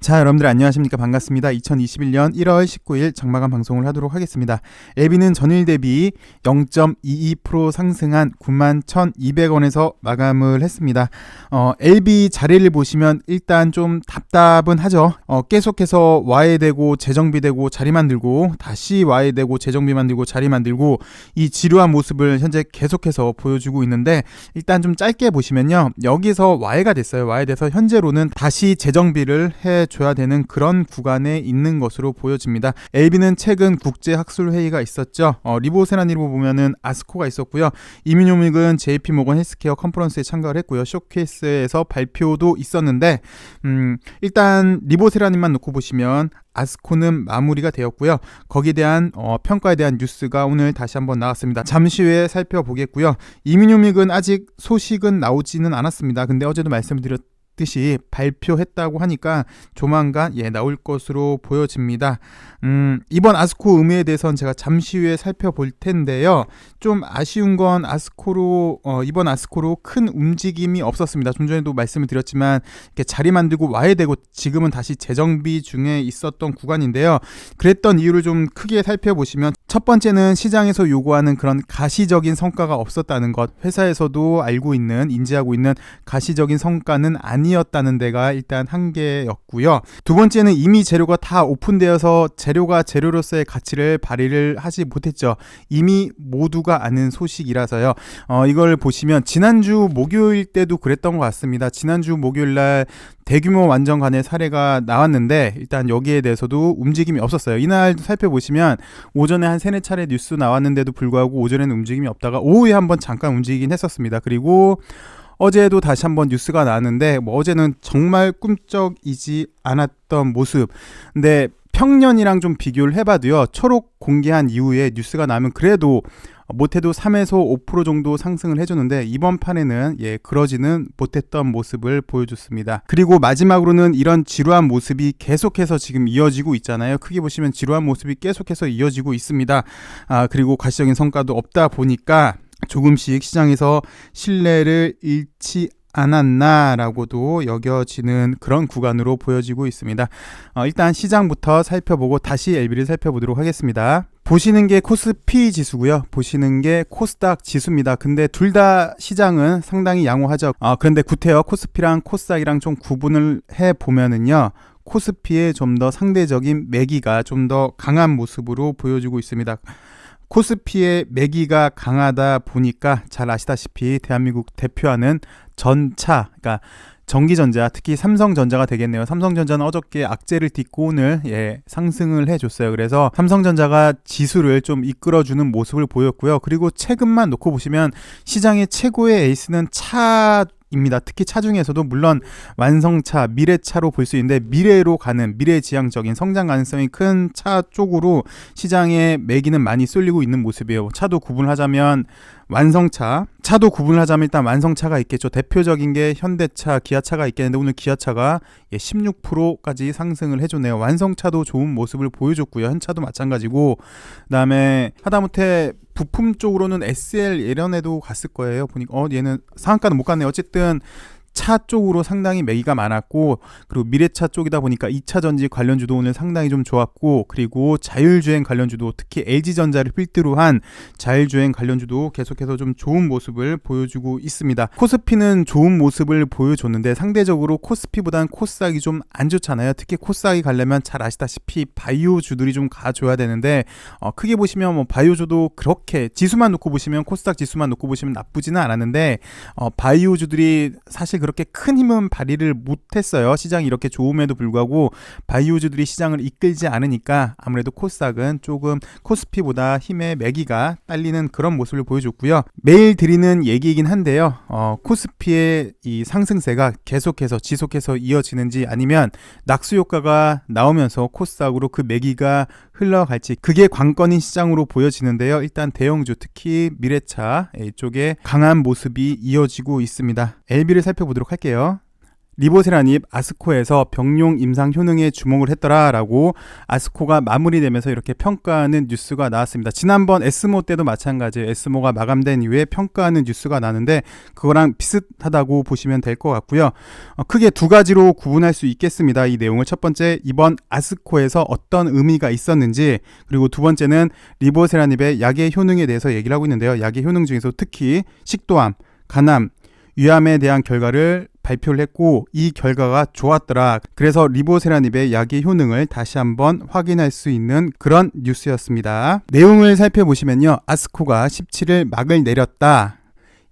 자, 여러분들 안녕하십니까? 반갑습니다. 2021년 1월 19일 장마감 방송을 하도록 하겠습니다. LB는 전일 대비 0.22% 상승한 91,200원에서 마감을 했습니다. 어, LB 자리를 보시면 일단 좀 답답은 하죠. 어, 계속해서 와해 되고 재정비 되고 자리 만들고 다시 와해 되고 재정비 만들고 자리 만들고 이 지루한 모습을 현재 계속해서 보여주고 있는데 일단 좀 짧게 보시면요. 여기서 와해가 됐어요. 와해돼서 현재로는 다시 재정비를 해 줘야 되는 그런 구간에 있는 것으로 보여집니다. LB는 최근 국제 학술 회의가 있었죠. 어, 리보세라니로 보면은 아스코가 있었고요. 이민요믹은 JP 모건 헬스케어 컨퍼런스에 참가를 했고요. 쇼케이스에서 발표도 있었는데 음, 일단 리보세라님만 놓고 보시면 아스코는 마무리가 되었고요. 거기에 대한 어, 평가에 대한 뉴스가 오늘 다시 한번 나왔습니다. 잠시 후에 살펴보겠고요. 이민요믹은 아직 소식은 나오지는 않았습니다. 근데 어제도 말씀드렸 듯이 발표했다고 하니까 조만간 예 나올 것으로 보여집니다. 음, 이번 아스코 의미에 대해서는 제가 잠시 후에 살펴볼 텐데요. 좀 아쉬운 건 아스코로 어, 이번 아스코로 큰 움직임이 없었습니다. 좀 전에도 말씀을 드렸지만 이렇게 자리 만들고 와야 되고 지금은 다시 재정비 중에 있었던 구간인데요. 그랬던 이유를 좀 크게 살펴보시면 첫 번째는 시장에서 요구하는 그런 가시적인 성과가 없었다는 것. 회사에서도 알고 있는 인지하고 있는 가시적인 성과는 아니 었다는 데가 일단 한 개였고요. 두 번째는 이미 재료가 다 오픈되어서 재료가 재료로서의 가치를 발휘를 하지 못했죠. 이미 모두가 아는 소식이라서요. 어, 이걸 보시면 지난주 목요일 때도 그랬던 것 같습니다. 지난주 목요일 날 대규모 완전 간의 사례가 나왔는데 일단 여기에 대해서도 움직임이 없었어요. 이날 살펴보시면 오전에 한 세네 차례 뉴스 나왔는데도 불구하고 오전에는 움직임이 없다가 오후에 한번 잠깐 움직이긴 했었습니다. 그리고 어제도 다시 한번 뉴스가 나왔는데 뭐 어제는 정말 꿈쩍이지 않았던 모습. 근데 평년이랑 좀 비교를 해봐도요. 초록 공개한 이후에 뉴스가 나면 그래도 못해도 3에서 5% 정도 상승을 해줬는데 이번 판에는 예 그러지는 못했던 모습을 보여줬습니다. 그리고 마지막으로는 이런 지루한 모습이 계속해서 지금 이어지고 있잖아요. 크게 보시면 지루한 모습이 계속해서 이어지고 있습니다. 아 그리고 가시적인 성과도 없다 보니까 조금씩 시장에서 신뢰를 잃지 않았나라고도 여겨지는 그런 구간으로 보여지고 있습니다. 어, 일단 시장부터 살펴보고 다시 LB를 살펴보도록 하겠습니다. 보시는 게 코스피 지수고요. 보시는 게 코스닥 지수입니다. 근데 둘 다 시장은 상당히 양호하죠. 아, 그런데 구태여 코스피랑 코스닥이랑 좀 구분을 해 보면은요. 코스피의 좀더 상대적인 매기가 좀 더 강한 모습으로 보여주고 있습니다. 코스피의 매기가 강하다 보니까 잘 아시다시피 대한민국 대표하는 전차, 그러니까 전기전자, 특히 삼성전자가 되겠네요. 삼성전자는 어저께 악재를 딛고 오늘 예, 상승을 해줬어요. 그래서 삼성전자가 지수를 좀 이끌어주는 모습을 보였고요. 그리고 최근만 놓고 보시면 시장의 최고의 에이스는 차 입니다. 특히 차 중에서도 물론 완성차, 미래차로 볼 수 있는데 미래로 가는 미래지향적인 성장 가능성이 큰 차 쪽으로 시장에 매기는 많이 쏠리고 있는 모습이에요. 차도 구분하자면 완성차, 차도 구분을 하자면 일단 완성차가 있겠죠. 대표적인 게 현대차, 기아차가 있겠는데 오늘 기아차가 16%까지 예, 상승을 해줬네요. 완성차도 좋은 모습을 보여줬고요. 현차도 마찬가지고 그다음에 하다못해 부품 쪽으로는 SL 예전에도 갔을 거예요. 보니까 어 얘는 상한가는 못 갔네요. 어쨌든 차 쪽으로 상당히 매기가 많았고 그리고 미래차 쪽이다 보니까 2차 전지 관련 주도 오늘 상당히 좀 좋았고 그리고 자율주행 관련 주도 특히 LG전자를 필두로 한 자율주행 관련 주도 계속해서 좀 좋은 모습을 보여주고 있습니다. 코스피는 좋은 모습을 보여줬는데 상대적으로 코스피보다는 코스닥이 좀 안 좋잖아요. 특히 코스닥이 가려면 잘 아시다시피 바이오 주들이 좀 가줘야 되는데 어, 크게 보시면 뭐 바이오 주도 그렇게 지수만 놓고 보시면 코스닥 지수만 놓고 보시면 나쁘지는 않았는데 어, 바이오 주들이 사실 그 렇게 큰 힘은 발휘를 못했어요. 시장이 이렇게 좋음에도 불구하고 바이오주들이 시장을 이끌지 않으니까 아무래도 코스닥은 조금 코스피보다 힘의 매기가 딸리는 그런 모습을 보여줬고요. 매일 드리는 얘기이긴 한데요. 어, 코스피의 이 상승세가 계속해서 지속해서 이어지는지 아니면 낙수 효과가 나오면서 코스닥으로 그 매기가 흘러갈지 그게 관건인 시장으로 보여지는데요. 일단 대형주 특히 미래차 이쪽에 강한 모습이 이어지고 있습니다. LB를 살펴보도록 할게요. 리보세라닙 아스코에서 병용 임상 효능에 주목을 했더라라고 아스코가 마무리되면서 이렇게 평가하는 뉴스가 나왔습니다. 지난번 에스모 때도 마찬가지예요. 에스모가 마감된 이후에 평가하는 뉴스가 나는데 그거랑 비슷하다고 보시면 될 것 같고요. 어, 크게 두 가지로 구분할 수 있겠습니다. 이 내용을 첫 번째 이번 아스코에서 어떤 의미가 있었는지 그리고 두 번째는 리보세라닙의 약의 효능에 대해서 얘기를 하고 있는데요. 약의 효능 중에서 특히 식도암, 간암, 위암에 대한 결과를 발표를 했고 이 결과가 좋았더라. 그래서 리보세라닙의 약의 효능을 다시 한번 확인할 수 있는 그런 뉴스였습니다. 내용을 살펴보시면요. 아스코가 17일 막을 내렸다.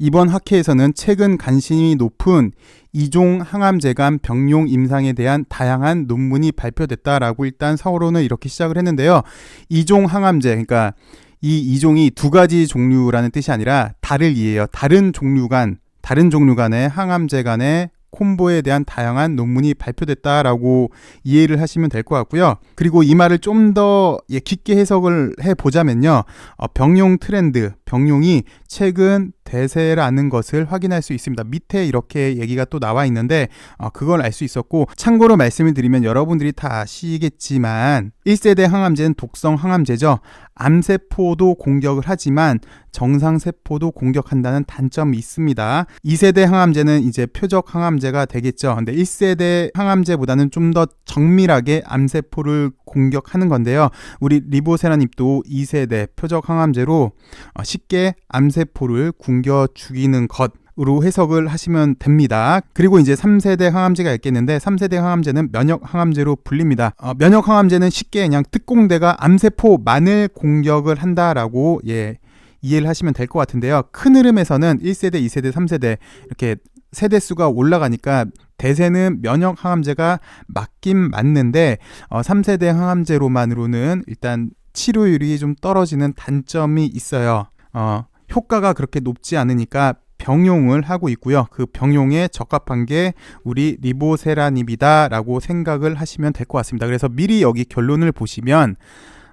이번 학회에서는 최근 관심이 높은 이종 항암제감 병용 임상에 대한 다양한 논문이 발표됐다라고 일단 서론을 이렇게 시작을 했는데요. 이종 항암제, 그러니까 이 이종이 두 가지 종류라는 뜻이 아니라 다를 이에요. 다른 종류 간, 다른 종류 간의 항암제 간의 콤보에 대한 다양한 논문이 발표됐다라고 이해를 하시면 될 것 같고요. 그리고 이 말을 좀더 예, 깊게 해석을 해 보자면요. 어, 병용 트렌드, 병용이 최근 대세라는 것을 확인할 수 있습니다. 밑에 이렇게 얘기가 또 나와 있는데 어, 그걸 알 수 있었고 참고로 말씀을 드리면 여러분들이 다 아시겠지만 1세대 항암제는 독성 항암제죠. 암세포도 공격을 하지만 정상세포도 공격한다는 단점이 있습니다. 2세대 항암제는 이제 표적 항암제가 되겠죠. 근데 1세대 항암제보다는 좀 더 정밀하게 암세포를 공격하는 건데요. 우리 리보세라닙도 2세대 표적 항암제로 어, 쉽게 암세포를 굶겨 죽이는 것 으로 해석을 하시면 됩니다. 그리고 이제 3세대 항암제가 있겠는데 3세대 항암제는 면역 항암제로 불립니다. 어, 면역 항암제는 쉽게 그냥 특공대가 암세포만을 공격을 한다라고 예 이해를 하시면 될 것 같은데요. 큰 흐름에서는 1세대, 2세대, 3세대 이렇게 세대 수가 올라가니까 대세는 면역 항암제가 맞긴 맞는데 어, 3세대 항암제로만으로는 일단 치료율이 좀 떨어지는 단점이 있어요. 어, 효과가 그렇게 높지 않으니까 병용을 하고 있고요. 그 병용에 적합한 게 우리 리보세라닙이다라고 생각을 하시면 될 것 같습니다. 그래서 미리 여기 결론을 보시면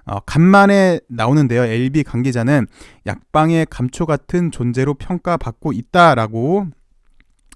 어, 간만에 나오는데요. LB 관계자는 약방의 감초 같은 존재로 평가받고 있다라고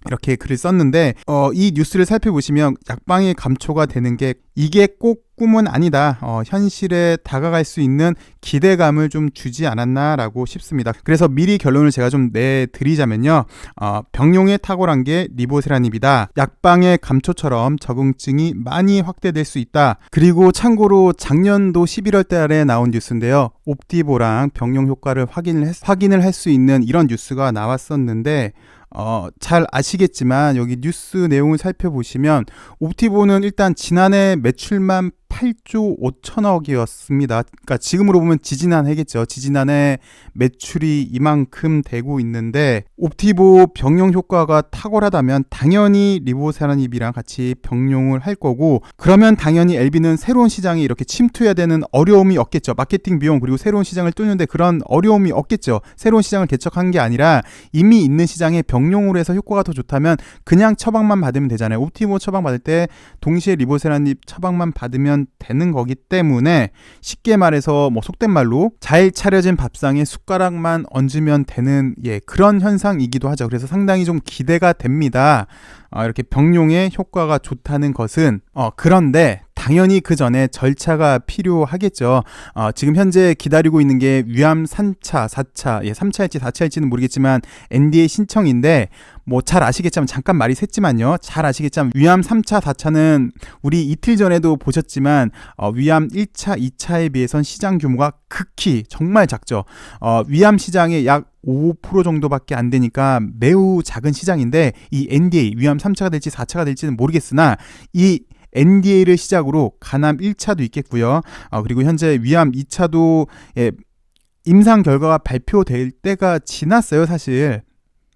이렇게 글을 썼는데 어, 이 뉴스를 살펴보시면 약방의 감초가 되는 게 이게 꼭 꿈은 아니다. 어, 현실에 다가갈 수 있는 기대감을 좀 주지 않았나라고 싶습니다. 그래서 미리 결론을 제가 좀 내드리자면요. 어, 병용에 탁월한 게 리보세라닙이다. 약방의 감초처럼 적응증이 많이 확대될 수 있다. 그리고 참고로 작년도 11월 달에 나온 뉴스인데요. 옵티보랑 병용 효과를 확인을 했, 확인을 할 수 있는 이런 뉴스가 나왔었는데 어, 잘 아시겠지만 여기 뉴스 내용을 살펴보시면 옵티보는 일단 지난해 매출만 8조 5천억이었습니다. 그러니까 지금으로 보면 지지난 해겠죠. 지지난해 매출이 이만큼 되고 있는데 옵티보 병용 효과가 탁월하다면 당연히 리보세라닙이랑 같이 병용을 할 거고 그러면 당연히 LB는 새로운 시장에 이렇게 침투해야 되는 어려움이 없겠죠. 마케팅 비용 그리고 새로운 시장을 뚫는데 그런 어려움이 없겠죠. 새로운 시장을 개척한 게 아니라 이미 있는 시장에 병용으로 해서 효과가 더 좋다면 그냥 처방만 받으면 되잖아요. 옵티보 처방 받을 때 동시에 리보세라닙 처방만 받으면 되는 거기 때문에 쉽게 말해서 뭐 속된 말로 잘 차려진 밥상에 숟가락만 얹으면 되는 예 그런 현상이기도 하죠. 그래서 상당히 좀 기대가 됩니다. 어, 이렇게 병용의 효과가 좋다는 것은 어, 그런데 당연히 그 전에 절차가 필요하겠죠. 어, 지금 현재 기다리고 있는 게 위암 3차, 4차, 예, 3차일지 4차일지는 모르겠지만 NDA 신청인데 뭐 잘 아시겠지만 잠깐 말이 샜지만요. 잘 아시겠지만 위암 3차, 4차는 우리 이틀 전에도 보셨지만 어, 위암 1차, 2차에 비해선 시장 규모가 극히 정말 작죠. 어, 위암 시장의 약 5% 정도밖에 안 되니까 매우 작은 시장인데 이 NDA 위암 3차가 될지 4차가 될지는 모르겠으나 이 NDA를 시작으로 간암 1차도 있겠고요. 어, 그리고 현재 위암 2차도 예, 임상 결과가 발표될 때가 지났어요, 사실.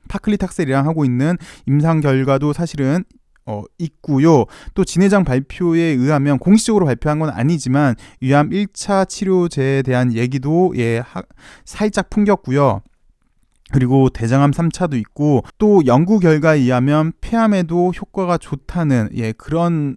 파클리탁셀이랑 하고 있는 임상 결과도 사실은 어, 있고요. 또 진회장 발표에 의하면 공식적으로 발표한 건 아니지만 위암 1차 치료제에 대한 얘기도 예, 하, 살짝 풍겼고요. 그리고 대장암 3차도 있고 또 연구 결과에 의하면 폐암에도 효과가 좋다는 예 그런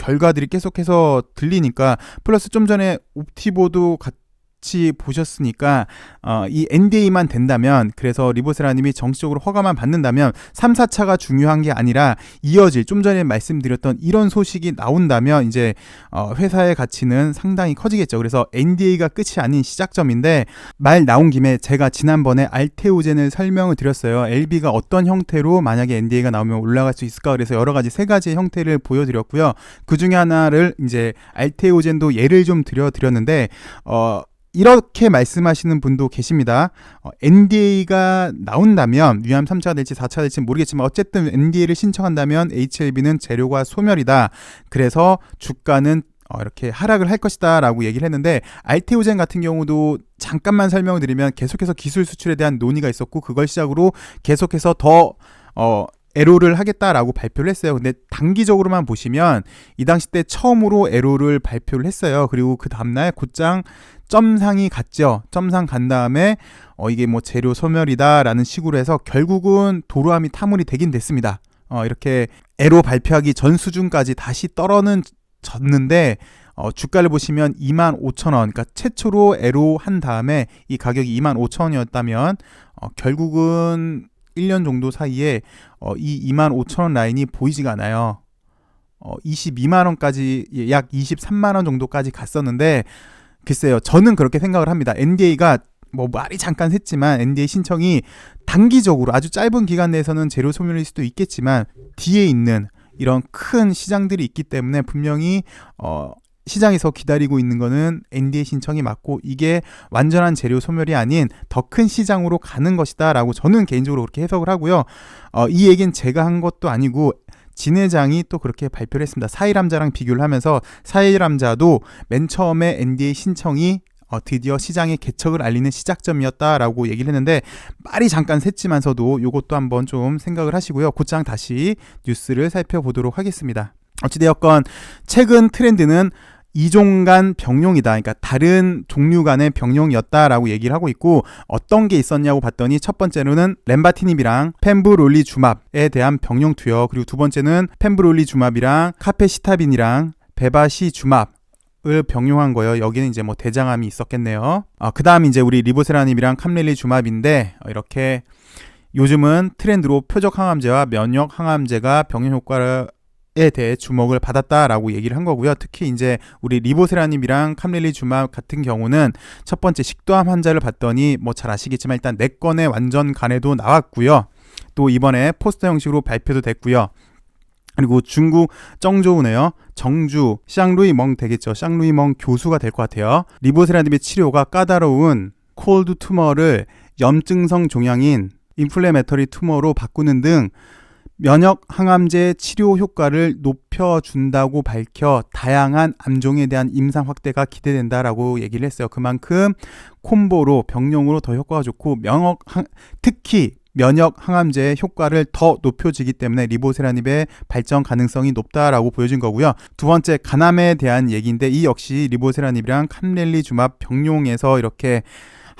결과들이 계속해서 들리니까 플러스 좀 전에 옵티보도 같 이 보셨으니까 어, 이 NDA만 된다면 그래서 리보세라님이 정식적으로 허가만 받는다면 3, 4차가 중요한 게 아니라 이어질 좀 전에 말씀드렸던 이런 소식이 나온다면 이제 어, 회사의 가치는 상당히 커지겠죠. 그래서 NDA가 끝이 아닌 시작점인데 말 나온 김에 제가 지난번에 알테오젠을 설명을 드렸어요. LB가 어떤 형태로 만약에 NDA가 나오면 올라갈 수 있을까? 그래서 여러 가지 세 가지의 형태를 보여드렸고요. 그 중에 하나를 이제 알테오젠도 예를 좀 드려드렸는데 어 이렇게 말씀하시는 분도 계십니다. 어, NDA가 나온다면 위암 3차 될지 4차 될지 모르겠지만 어쨌든 NDA를 신청한다면 HLB는 재료가 소멸이다. 그래서 주가는 어, 이렇게 하락을 할 것이다 라고 얘기를 했는데 알테오젠 같은 경우도 잠깐만 설명을 드리면 계속해서 기술 수출에 대한 논의가 있었고 그걸 시작으로 계속해서 더 어, 에로를 하겠다라고 발표를 했어요. 근데 단기적으로만 보시면 이 당시 때 처음으로 에로를 발표를 했어요. 그리고 그 다음날 곧장 점상이 갔죠. 점상 간 다음에 어 이게 뭐 재료 소멸이다라는 식으로 해서 결국은 도로함이 타물이 되긴 됐습니다. 어 이렇게 에로 발표하기 전 수준까지 다시 떨어는 졌는데 어, 주가를 보시면 2만 5천 원, 그러니까 최초로 에로 한 다음에 이 가격이 2만 5천 원이었다면 어, 결국은 1년 정도 사이에 어, 이 2만 5천 원 라인이 보이지가 않아요. 어, 22만 원까지 약 23만 원 정도까지 갔었는데 글쎄요. 저는 그렇게 생각을 합니다. NDA가 뭐 말이 잠깐 했지만 NDA 신청이 단기적으로 아주 짧은 기간 내에서는 재료 소멸일 수도 있겠지만 뒤에 있는 이런 큰 시장들이 있기 때문에 분명히 어 시장에서 기다리고 있는 거는 NDA 신청이 맞고 이게 완전한 재료 소멸이 아닌 더 큰 시장으로 가는 것이다라고 저는 개인적으로 그렇게 해석을 하고요. 어, 이 얘기는 제가 한 것도 아니고 진 회장이 또 그렇게 발표를 했습니다. 사일암자랑 비교를 하면서 사일암자도 맨 처음에 NDA 신청이 어, 드디어 시장의 개척을 알리는 시작점이었다라고 얘기를 했는데 말이 잠깐 샜지만서도 이것도 한번 좀 생각을 하시고요. 곧장 다시 뉴스를 살펴보도록 하겠습니다. 어찌되었건 최근 트렌드는 이종 간 병용이다. 그러니까 다른 종류 간의 병용이었다라고 얘기를 하고 있고 어떤 게 있었냐고 봤더니 첫 번째로는 렘바티닙이랑 펜브롤리주맙에 대한 병용 투여 그리고 두 번째는 펜브롤리주맙이랑 카페시타빈이랑 베바시주맙 을 병용한 거예요. 여기는 이제 뭐 대장암이 있었겠네요. 아, 그 다음 이제 우리 리보세라닙이랑 캄렐리 주맙인데 어, 이렇게 요즘은 트렌드로 표적 항암제와 면역 항암제가 병용 효과를 에 대해 주목을 받았다라고 얘기를 한 거고요. 특히 이제 우리 리보세라님이랑 캄릴리 주마 같은 경우는 첫 번째 식도암 환자를 봤더니 뭐 잘 아시겠지만 일단 네 건의 완전 간에도 나왔고요. 또 이번에 포스터 형식으로 발표도 됐고요. 그리고 중국 정조우네요. 정주 샹루이멍 되겠죠. 샹루이멍 교수가 될 것 같아요. 리보세라님의 치료가 까다로운 콜드 투머를 염증성 종양인 인플레메터리 투머로 바꾸는 등 면역 항암제 치료 효과를 높여준다고 밝혀 다양한 암종에 대한 임상 확대가 기대된다라고 얘기를 했어요. 그만큼 콤보로 병용으로 더 효과가 좋고 면역 항, 특히 면역 항암제의 효과를 더 높여지기 때문에 리보세라닙의 발전 가능성이 높다라고 보여진 거고요. 두 번째 간암에 대한 얘기인데 이 역시 리보세라닙이랑 캄렐리주맙 병용에서 이렇게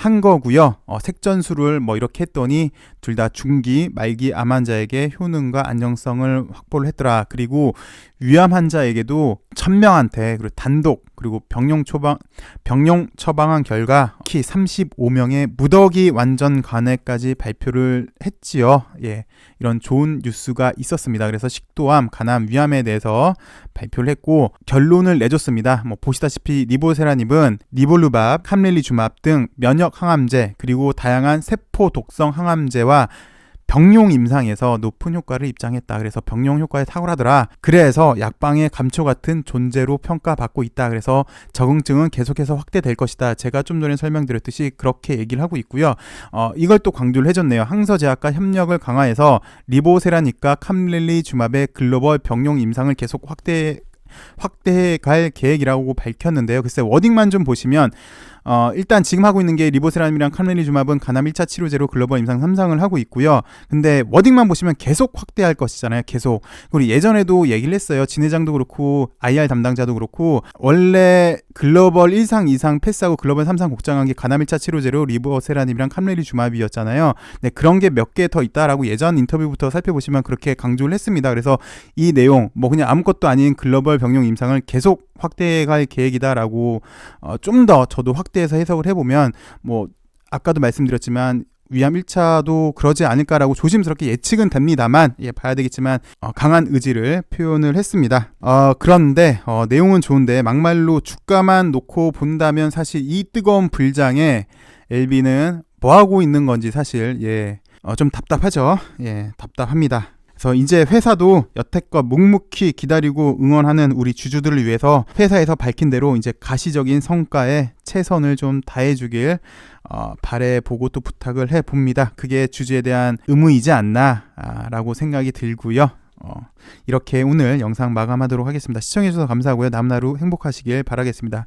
한 거고요. 어, 색전술을 뭐 이렇게 했더니 둘 다 중기, 말기 암 환자에게 효능과 안정성을 확보를 했더라. 그리고 위암 환자에게도 천명한테 그리고 단독 그리고 병용 처방 병용 처방한 결과 특히 35명의 무더기 완전 간회까지 발표를 했지요. 예. 이런 좋은 뉴스가 있었습니다. 그래서 식도암, 간암, 위암에 대해서 발표를 했고 결론을 내줬습니다. 뭐 보시다시피 리보세라닙은 리볼루밥, 캄렐리주맙 등 면역 항암제 그리고 다양한 세포 독성 항암제와 병용 임상에서 높은 효과를 입장했다. 그래서 병용 효과에 탁월하더라. 그래서 약방의 감초 같은 존재로 평가받고 있다. 그래서 적응증은 계속해서 확대될 것이다. 제가 좀 전에 설명드렸듯이 그렇게 얘기를 하고 있고요. 어, 이걸 또 강조를 해줬네요. 항서제약과 협력을 강화해서 리보세라니까 캄릴리 주맙의 글로벌 병용 임상을 계속 확대 확대해 갈 계획이라고 밝혔는데요. 글쎄 워딩만 좀 보시면 어, 일단 지금 하고 있는 게 리보세라님이랑 카멜리주맙은 간암 1차 치료제로 글로벌 임상 3상을 하고 있고요. 근데 워딩만 보시면 계속 확대할 것이잖아요. 계속. 그리고 예전에도 얘기를 했어요. 진회장도 그렇고 IR 담당자도 그렇고 원래 글로벌 1상, 2상 패스하고 글로벌 3상 곡장한 게 간암 1차 치료제로 리보세라님이랑 카멜리주맙이었잖아요. 네, 그런 게 몇 개 더 있다라고 예전 인터뷰부터 살펴보시면 그렇게 강조를 했습니다. 그래서 이 내용 뭐 그냥 아무것도 아닌 글로벌 병용 임상을 계속 확대해갈 계획이다라고 어, 좀 더 저도 확대해서 해석을 해보면 뭐 아까도 말씀드렸지만 위암 1차도 그러지 않을까라고 조심스럽게 예측은 됩니다만 예, 봐야 되겠지만 어, 강한 의지를 표현을 했습니다. 어, 그런데 어, 내용은 좋은데 막말로 주가만 놓고 본다면 사실 이 뜨거운 불장에 LB는 뭐 하고 있는 건지 사실 예, 어, 좀 답답하죠. 예, 답답합니다. 그래서 이제 회사도 여태껏 묵묵히 기다리고 응원하는 우리 주주들을 위해서 회사에서 밝힌 대로 이제 가시적인 성과에 최선을 좀 다해주길 어, 바래보고 또 부탁을 해봅니다. 그게 주주에 대한 의무이지 않나라고 생각이 들고요. 어, 이렇게 오늘 영상 마감하도록 하겠습니다. 시청해주셔서 감사하고요. 남은 하루 행복하시길 바라겠습니다.